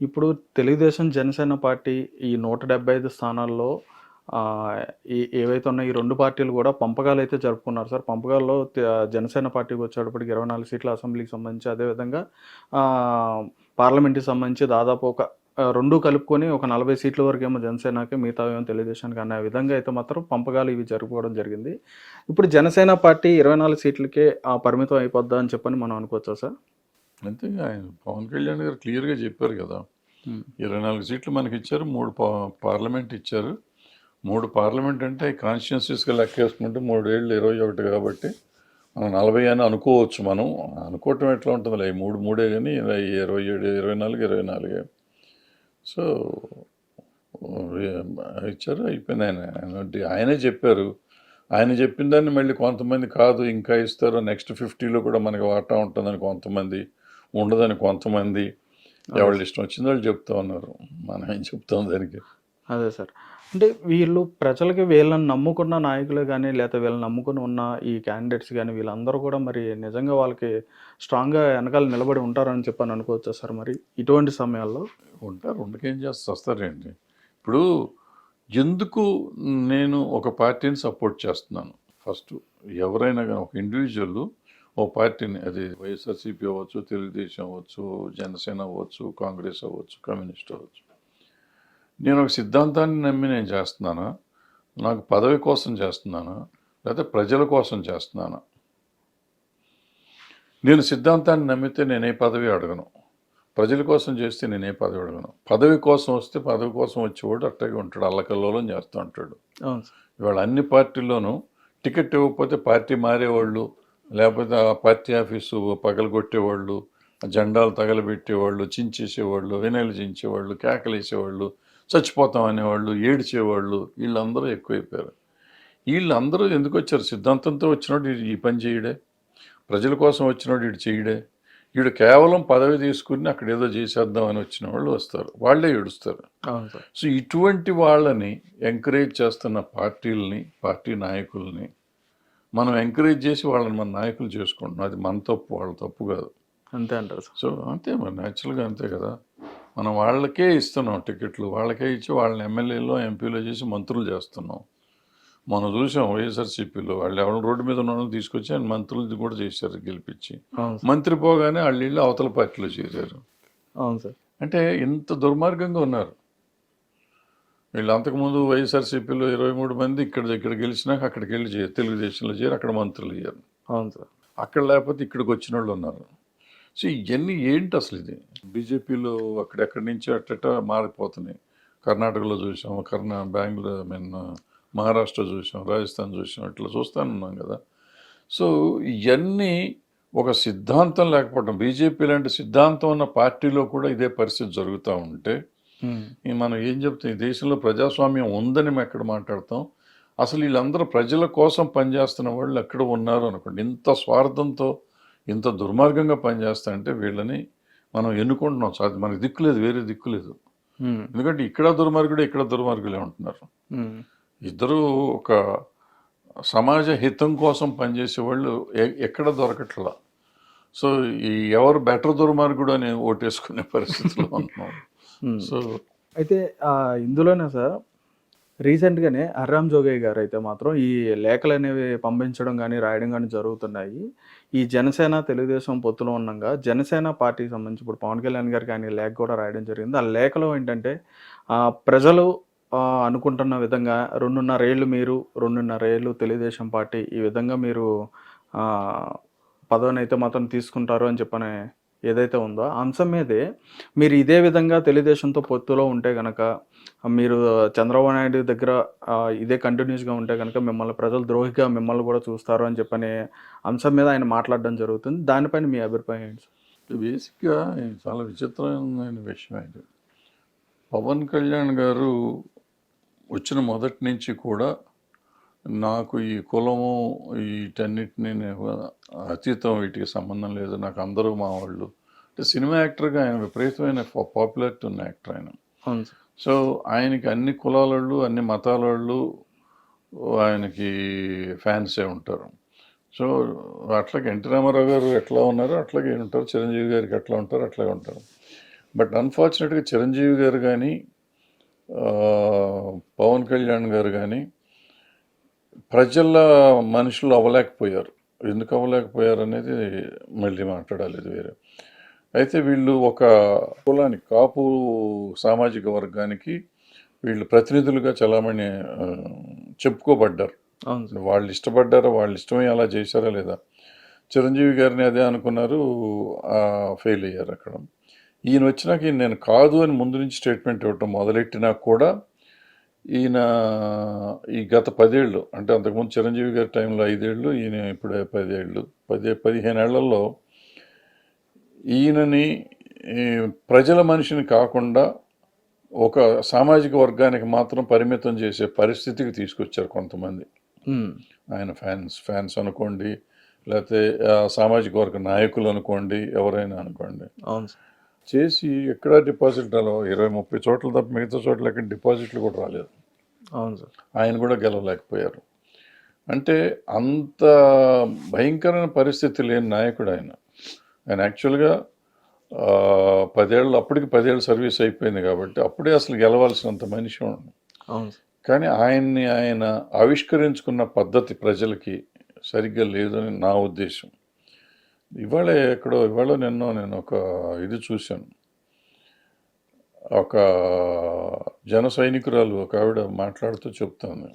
ఇప్పుడు తెలుగుదేశం, జనసేన పార్టీ ఈ 175 స్థానాల్లో ఆహ్, ఈ ఏవైతే ఉన్నాయో ఈ రెండు పార్టీలు కూడా పంపకాలు అయితే జరుపుకున్నారు సార్. పంపకాల్లో జనసేన పార్టీకి వచ్చేటప్పటికి 24 సీట్ల అసెంబ్లీకి సంబంధించి అదేవిధంగా పార్లమెంట్‌కి సంబంధించి దాదాపు ఒక రెండు కలుపుకొని ఒక 40 సీట్ల వరకేమో జనసేనకి, మిగతావేమో తెలుగుదేశానికి అనే విధంగా అయితే మాత్రం పంపకాలు ఇవి జరుపుకోవడం జరిగింది. ఇప్పుడు జనసేన పార్టీ 24 సీట్లకే పరిమితం అయిపోద్దా అని చెప్పని మనం అనుకోవచ్చా సార్? అంతే ఆయన పవన్ కళ్యాణ్ గారు క్లియర్‌గా చెప్పారు కదా! హ్మ్. 24 సీట్లు మనకిచ్చారు. 3 పా పార్లమెంట్ ఇచ్చారు. 3 పార్లమెంట్ అంటే కాన్స్టిట్యుయెన్సీస్‌గా లెక్కేసుకుంటే 3 ఏళ్ళు 21 కాబట్టి మనం 40 అని అనుకోవచ్చు మనం. అనుకోవటం ఎట్లా ఉంటుందిలే 3 మూడే గాని 27, 24, 24 సో ఇచ్చారు అయిపోయింది ఆయన ఆయన చెప్పారు. ఆయన చెప్పిన దాన్ని మళ్ళీ కొంతమంది కాదు ఇంకా ఇస్తారు నెక్స్ట్ 50లో కూడా మనకి వాటా ఉంటుందని కొంతమంది, ఉండదని కొంతమంది ఎవళ్ళ ఇష్టం వచ్చింది వాళ్ళు చెప్తా ఉన్నారు. మనం ఏం చెప్తాం దానికి. అదే సార్. అంటే వీళ్ళు ప్రజలకి వీళ్ళని నమ్ముకున్న నాయకులే గాని, లేతే వీళ్ళని నమ్ముకొని ఉన్న ఈ క్యాండిడేట్స్ గాని వీళ్ళందరూ కూడా మరి నిజంగా వాళ్ళకి స్ట్రాంగ్‌గా ఎనకాల నిలబడి ఉంటారని చెప్పని అనుకోవచ్చా సార్ మరి? ఇటువంటి సమయాల్లో? ఉంటారు. ఉండకేం చేస్తే చస్తారేంటి? ఇప్పుడు ఎందుకు నేను ఒక పార్టీని సపోర్ట్ చేస్తున్నాను? ఫస్ట్ ఎవరైనా గాని ఒక ఇండివిడ్యువల్ ఓ పార్టీని అది వైఎస్ఆర్‌సీపీ అవ్వచ్చు, తెలుగుదేశం అవ్వచ్చు, జనసేన అవ్వచ్చు, కాంగ్రెస్ అవ్వచ్చు, కమ్యూనిస్ట్ అవ్వచ్చు. నేను ఒక సిద్ధాంతాన్ని నమ్మి నేను చేస్తున్నానా? నాకు పదవి కోసం చేస్తున్నానా? లేకపోతే ప్రజల కోసం చేస్తున్నానా? నేను సిద్ధాంతాన్ని నమ్మితే నేను పదవి అడగను. ప్రజల కోసం చేస్తే నేను పదవి అడగను. పదవి కోసం వస్తే పదవి కోసం వచ్చేవాడు అట్టాగే ఉంటాడు. అల్లకల్లోలం చేస్తూ ఉంటాడు. ఇవాళ అన్ని పార్టీల్లోనూ టికెట్ ఇవ్వకపోతే పార్టీ మారేవాళ్ళు, లేకపోతే ఆ పార్టీ ఆఫీసు పగలగొట్టేవాళ్ళు, జెండాలు తగలబెట్టేవాళ్ళు, చించేసేవాళ్ళు, వినయలు చించేవాళ్ళు, కేకలేసేవాళ్ళు, చచ్చిపోతాం అనేవాళ్ళు, ఏడ్చేవాళ్ళు వీళ్ళందరూ ఎక్కువైపోయారు. వీళ్ళందరూ ఎందుకు వచ్చారు? సిద్ధాంతంతో వచ్చినోడు ఈ పని చేయడే. ప్రజల కోసం వచ్చినోడు ఈడు చేయడే. ఈడు కేవలం పదవి తీసుకుని అక్కడ ఏదో చేసేద్దాం అని వచ్చిన వాళ్ళు వస్తారు. వాళ్ళే ఏడుస్తారు. సో ఇటువంటి వాళ్ళని ఎంకరేజ్ చేస్తున్న పార్టీలని, పార్టీ నాయకుల్ని మనం ఎంకరేజ్ చేసి వాళ్ళని మన నాయకులు చేసుకుంటున్నాం. అది మన తప్పు, వాళ్ళ తప్పు కాదు. అంతే అంటారు. సో అంతే మరి న్యాచురల్‌గా అంతే కదా! మనం వాళ్ళకే ఇస్తున్నాం టికెట్లు. వాళ్ళకే ఇచ్చి వాళ్ళని ఎమ్మెల్యేలో, ఎంపీలో చేసి మంత్రులు చేస్తున్నాం. మనం చూసాం వైఎస్ఆర్‌సీపీలో వాళ్ళు ఎవరు రోడ్డు మీద ఉన్న తీసుకొచ్చి ఆయన మంత్రులు కూడా చేశారు గెలిపించి. మంత్రి పోగానే వాళ్ళు వెళ్ళి అవతల పార్టీలో చేరారు. అవును సార్. అంటే ఇంత దుర్మార్గంగా ఉన్నారు. వీళ్ళు అంతకుముందు వైఎస్ఆర్‌సీపీలో 23 మంది ఇక్కడ ఇక్కడ గెలిచినాక అక్కడికి వెళ్ళి చే తెలుగుదేశంలో చేరి అక్కడ మంత్రులు అయ్యారు. అవును సార్. అక్కడ లేకపోతే ఇక్కడికి వచ్చినోళ్ళు ఉన్నారు. సో ఇవన్నీ ఏంటి అసలు ఇది? బీజేపీలో అక్కడెక్కడి నుంచి అట్టట మారిపోతున్నాయి. కర్ణాటకలో చూసాం, కర్ణా బెంగుళూరు ఐ మీన్ మహారాష్ట్ర చూసాం, రాజస్థాన్ చూసాం ఇట్లా చూస్తానే ఉన్నాం కదా! సో ఇవన్నీ ఒక సిద్ధాంతం లేకపోవడం బీజేపీ లాంటి సిద్ధాంతం ఉన్న పార్టీలో కూడా ఇదే పరిస్థితి జరుగుతూ ఉంటే మనం ఏం చెప్తాం ఈ దేశంలో ప్రజాస్వామ్యం ఉందని మేము ఎక్కడ మాట్లాడతాం? అసలు వీళ్ళందరూ ప్రజల కోసం పనిచేస్తున్న వాళ్ళు ఎక్కడ ఉన్నారు అనుకోండి. ఇంత స్వార్థంతో, ఇంత దుర్మార్గంగా పనిచేస్తా అంటే వీళ్ళని మనం ఎన్నుకుంటున్నాం. సో అది మనకి దిక్కు లేదు. వేరే దిక్కు లేదు. ఎందుకంటే ఇక్కడ దుర్మార్గుడే, ఇక్కడ దుర్మార్గులే ఉంటున్నారు. ఇద్దరూ ఒక సమాజ హితం కోసం పనిచేసేవాళ్ళు ఎ ఎక్కడ దొరకట్లా. సో ఈ ఎవరు బెటర్ దుర్మార్గుడు అని ఓటేసుకునే పరిస్థితిలో ఉంటున్నాం. సో అయితే ఆహ్, ఇందులోనే సార్ రీసెంట్‌గానే హర్రామ్ జోగయ్య గారు అయితే మాత్రం ఈ లేఖలనేవి పంపించడం గాని, రాయడం గాని జరుగుతున్నాయి. ఈ జనసేన, తెలుగుదేశం పొత్తులో ఉండంగా జనసేన పార్టీకి సంబంధించి ఇప్పుడు పవన్ కళ్యాణ్ గారికి ఆయన లేఖ కూడా రాయడం జరిగింది. ఆ లేఖలో ఏంటంటే ప్రజలు అనుకుంటున్న విధంగా 2.5 ఏళ్ళు మీరు, 2.5 ఏళ్ళు తెలుగుదేశం పార్టీ ఈ విధంగా మీరు ఆహ్, పదవినైతే మాత్రం తీసుకుంటారు అని చెప్పని ఏదైతే ఉందో ఆ అంశం మీదే మీరు ఇదే విధంగా తెలుగుదేశంతో పొత్తులో ఉంటే కనుక మీరు చంద్రబాబు నాయుడు దగ్గర ఇదే కంటిన్యూస్‌గా ఉంటే కనుక మిమ్మల్ని ప్రజలు ద్రోహిగా మిమ్మల్ని కూడా చూస్తారు అని చెప్పని అంశం మీద ఆయన మాట్లాడడం జరుగుతుంది. దానిపైన మీ అభిప్రాయం ఏంటి బేసిక్‌గా చాలా విచిత్రమైన విషయం ఇది. పవన్ కళ్యాణ్ గారు వచ్చిన మొదటి నుంచి కూడా నాకు ఈ కులము వీటన్నిటిని నేను అతీతం వీటికి సంబంధం లేదు. నాకు అందరూ మా వాళ్ళు. అంటే సినిమా యాక్టర్‌గా ఆయన విపరీతమైన పాపులారిటీ ఉన్న యాక్టర్ ఆయన. సో ఆయనకి అన్ని కులాలోళ్ళు, అన్ని మతాలోళ్ళు ఆయనకి ఫ్యాన్సే ఉంటారు. సో అట్లాగే ఎన్టీ రామారావు గారు ఎట్లా ఉన్నారో అట్లాగే ఉంటారు. చిరంజీవి గారికి ఎట్లా ఉంటారో అట్లాగే ఉంటారు. బట్ అన్ఫార్చునేట్గా చిరంజీవి గారు కానీ పవన్ కళ్యాణ్ గారు కానీ ప్రజల మనుషులు అవ్వలేకపోయారు. ఎందుకు అవ్వలేకపోయారు అనేది మళ్ళీ మాట్లాడాలి ఇది వేరే. అయితే వీళ్ళు ఒక కులానికి కాపు సామాజిక వర్గానికి వీళ్ళు ప్రతినిధులుగా చలామణి చెప్పుకోబడ్డారు. వాళ్ళు ఇష్టపడ్డారా వాళ్ళు ఇష్టమై అలా చేశారా లేదా? చిరంజీవి గారిని అదే అనుకున్నారు ఫెయిల్ అయ్యారు అక్కడ. ఈయన వచ్చినాక నేను కాదు అని ముందు నుంచి స్టేట్మెంట్ ఇవ్వటం మొదలెట్టినా కూడా ఈయన ఈ గత పదేళ్ళు అంటే అంతకుముందు చిరంజీవి గారి టైంలో ఐదేళ్ళు ఈయన ఇప్పుడు పదేళ్ళు పదే పదిహేను ఏళ్ళలో ఈయనని ప్రజల మనిషిని కాకుండా ఒక సామాజిక వర్గానికి మాత్రం పరిమితం చేసే పరిస్థితికి తీసుకొచ్చారు కొంతమంది. ఆయన ఫ్యాన్స్ ఫ్యాన్స్ అనుకోండి లేకపోతే సామాజిక వర్గ నాయకులు అనుకోండి ఎవరైనా అనుకోండి. అవును సార్. చేసి ఎక్కడ డిపాజిట్ రాలో. ఇరవై ముప్పై చోట్ల తప్ప మిగతా చోట్ల ఎక్కడ డిపాజిట్లు కూడా రాలేదు. అవును సార్. ఆయన కూడా గెలవలేకపోయారు. అంటే అంత భయంకరమైన పరిస్థితి లేని నాయకుడు ఆయన. ఆయన యాక్చువల్గా పదేళ్ళు అప్పటికి పదేళ్ళు సర్వీస్ అయిపోయింది కాబట్టి అప్పుడే అసలు గెలవాల్సినంత మనిషి. అవును కానీ ఆయన్ని ఆయన ఆవిష్కరించుకున్న పద్ధతి ప్రజలకి సరిగ్గా లేదని నా ఉద్దేశం. ఇవాళ ఎక్కడో ఇవాళ నిన్నో నేను ఒక ఇది చూశాను. ఒక జన సైనికురాలు ఒక ఆవిడ మాట్లాడుతూ చెప్తాను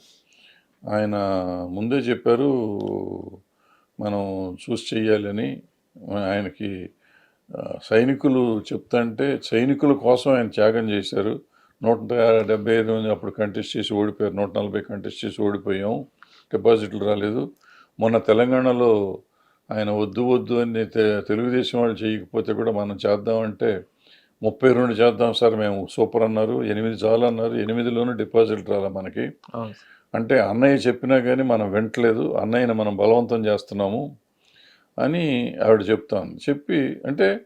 ఆయన ముందే చెప్పారు మనం చూసి చెయ్యాలని ఆయనకి సైనికులు చెప్తాంటే సైనికుల కోసం ఆయన త్యాగం చేశారు. నూట డెబ్బై ఐదు మంది అప్పుడు కంటెస్ట్ చేసి ఓడిపోయారు. నూట నలభై కంటెస్ట్ చేసి ఓడిపోయాం. డిపాజిట్లు రాలేదు. మొన్న తెలంగాణలో ఆయన వద్దు వద్దు అని తెలుగుదేశం వాళ్ళు చేయకపోతే కూడా మనం చేద్దామంటే ముప్పై రెండు చేద్దాం సార్ మేము. సూపర్ అన్నారు. ఎనిమిది చాలు అన్నారు. ఎనిమిదిలోనూ డిపాజిట్ రాలే మనకి. అంటే అన్నయ్య చెప్పినా కానీ మనం వింటలేదు. అన్నయ్యని మనం బలవంతం చేస్తున్నాము అని ఆవిడ చెప్తాను చెప్పి అంటే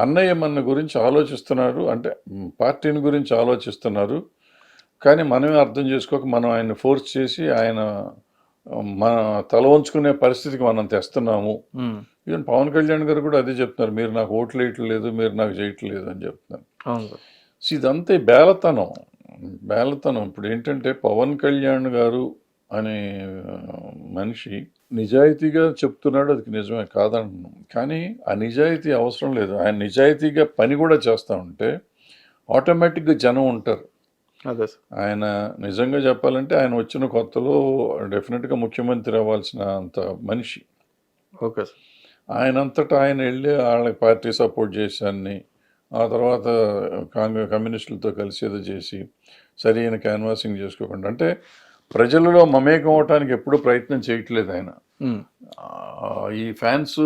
అన్నయ్య మన గురించి ఆలోచిస్తున్నారు. అంటే పార్టీని గురించి ఆలోచిస్తున్నారు. కానీ మనమే అర్థం చేసుకోక మనం ఆయన్ని ఫోర్స్ చేసి ఆయన మన తల వంచుకునే పరిస్థితికి మనం తెస్తున్నాము. ఈవెన్ పవన్ కళ్యాణ్ గారు కూడా అదే చెప్తున్నారు మీరు నాకు ఓట్లు వేయట్లేదు మీరు నాకు చేయట్లేదు అని చెప్తున్నారు. సో ఇదంతా బేలతనం. బేలతనం. ఇప్పుడు ఏంటంటే పవన్ కళ్యాణ్ గారు అనే మనిషి నిజాయితీగా చెప్తున్నాడు అది నిజమే కాదంటున్నాం. కానీ ఆ నిజాయితీ అవసరం లేదు. ఆయన నిజాయితీగా పని కూడా చేస్తూ ఉంటే ఆటోమేటిక్గా జనం ఉంటారు. ఆయన నిజంగా చెప్పాలంటే ఆయన వచ్చిన కొత్తలో డెఫినెట్గా ముఖ్యమంత్రి అవ్వాల్సిన అంత మనిషి. Okay sir. ఆయన అంతటా ఆయన వెళ్ళి వాళ్ళకి పార్టీ సపోర్ట్ చేశాన్ని ఆ తర్వాత కాంగ్రెస్ కమ్యూనిస్టులతో కలిసి ఏదో చేసి సరైన క్యాన్వాసింగ్ చేసుకోకుండా అంటే ప్రజలలో మమేకం అవటానికి ఎప్పుడూ ప్రయత్నం చేయట్లేదు ఆయన. ఈ ఫ్యాన్స్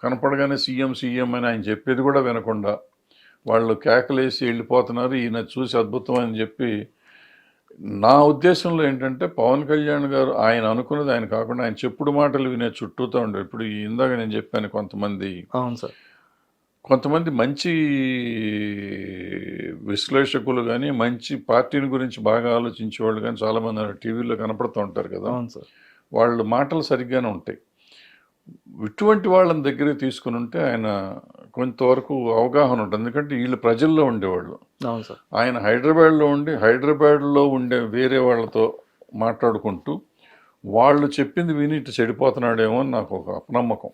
కనపడగానే సీఎం సీఎం అని ఆయన చెప్పేది కూడా వినకుండా వాళ్ళు కేకలేసి వెళ్ళిపోతున్నారు. ఈయన చూసి అద్భుతం అని చెప్పి నా ఉద్దేశంలో ఏంటంటే పవన్ కళ్యాణ్ గారు ఆయన అనుకున్నది ఆయన కాకుండా ఆయన చెప్పుడు మాటలు వినే చుట్టూతో ఉండే ఇప్పుడు ఈ ఇందాక నేను చెప్పాను కొంతమంది అవును సార్. కొంతమంది మంచి విశ్లేషకులు కానీ మంచి పార్టీని గురించి బాగా ఆలోచించే వాళ్ళు కానీ చాలామంది టీవీలో కనపడుతూ ఉంటారు కదా. అవును సార్. వాళ్ళ మాటలు సరిగ్గానే ఉంటాయి. ఇటువంటి వాళ్ళని దగ్గర తీసుకుని ఉంటే ఆయన కొంతవరకు అవగాహన ఉంటుంది. ఎందుకంటే వీళ్ళు ప్రజల్లో ఉండేవాళ్ళు. అవును సార్. ఆయన హైదరాబాద్లో ఉండి హైదరాబాద్లో ఉండే వేరే వాళ్ళతో మాట్లాడుకుంటూ వాళ్ళు చెప్పింది విని ఇటు చెడిపోతున్నాడేమో అని నాకు ఒక అపనమ్మకం